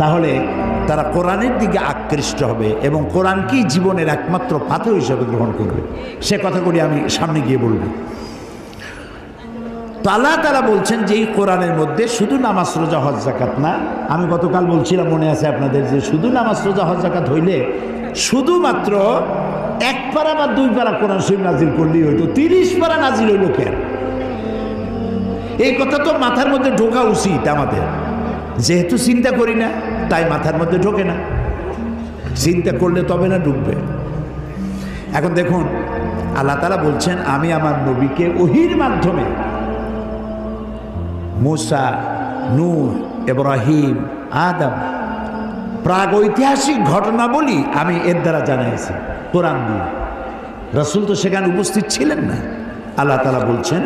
তাহলে তারা কোরআনের দিকে আকৃষ্ট হবে এবং কোরআনকেই জীবনের একমাত্র পাথর হিসেবে গ্রহণ করবে? সে কথাগুলি আমি সামনে গিয়ে বলব। তো আল্লাহ তালা বলছেন যে এই কোরআনের মধ্যে শুধু নামাজ, রোজা, হজ জাকাত না, আমি গতকাল বলছিলাম, মনে আছে আপনাদের, যে শুধু নামাজ, রোজা, হজ জাকাত হইলে শুধুমাত্র এক পারা বা দুই পারা কোরআন শরীফ নাজিল করলেই হইতো, তিরিশ পারা নাজিল হইল কেন? এই কথা তো মাথার মধ্যে ঢোকা উচিত আমাদের। যেহেতু চিন্তা করি না, তাই মাথার মধ্যে ঢোকে না। চিন্তা করলে তবে না ঢুকবে এখন দেখুন, আল্লাহ তালা বলছেন, আমি আমার নবীকে ওহির মাধ্যমে মুসা নূর ইব্রাহিম, আদম প্রাগ ঐতিহাসিক ঘটনা বলি আমি এর দ্বারা জানাইছি, কোরআন দিয়ে। রসুল তো সেখানে উপস্থিত ছিলেন না। আল্লাহ তালা বলছেন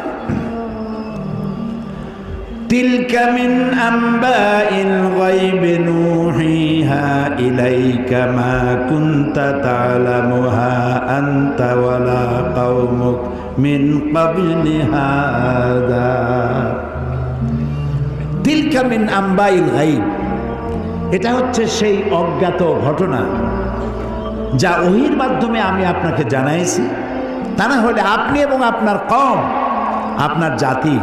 تلك من أنباء الغيب نوحيها إليك ما كنت تعلمها أنت ولا قومك من قبل هذا তিলকা মিন আম্বাইল গাইব এটা হচ্ছে সেই অজ্ঞাত ঘটনা যা ওহির মাধ্যমে আমি আপনাকে জানাইছি তা না হলে আপনি এবং আপনার কম আপনার জাতি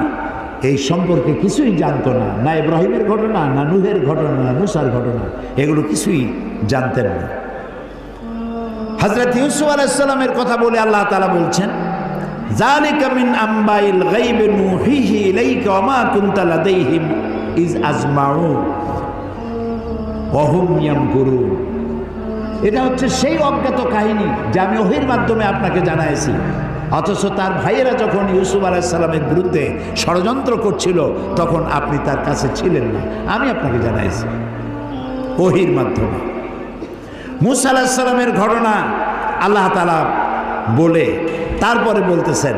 এই সম্পর্কে কিছুই জানতো না। না ইব্রাহিমের ঘটনা, না নুহের ঘটনা, না মুসার ঘটনা। এগুলো কিছুই জানতেন না। হজরত ইউসুফ আলাইসাল্লামের কথা বলে আল্লাহ তালা বলছেন জালিকা মিন আম্বাইল গাইবে নুহিহি ইলাইকা ওমা কুনতা লাদাইহিম ইজ আজমাউন ওহুম ইয়ামকুরুন। এটা হচ্ছে সেই অজ্ঞাত কাহিনী যা আমি ওহির মাধ্যমে আপনাকে জানাইছি। অথচ তার ভাইয়েরা যখন ইউসুফ আলাইসাল্লামের বিরুদ্ধে ষড়যন্ত্র করছিল, তখন আপনি তার কাছে ছিলেন না। আমি আপনাকে জানাইছি। ওহির মাধ্যমে। মুসা আলাহিসাল্লামের ঘটনা আল্লাহ তালা বলে, তারপরে বলতেছেন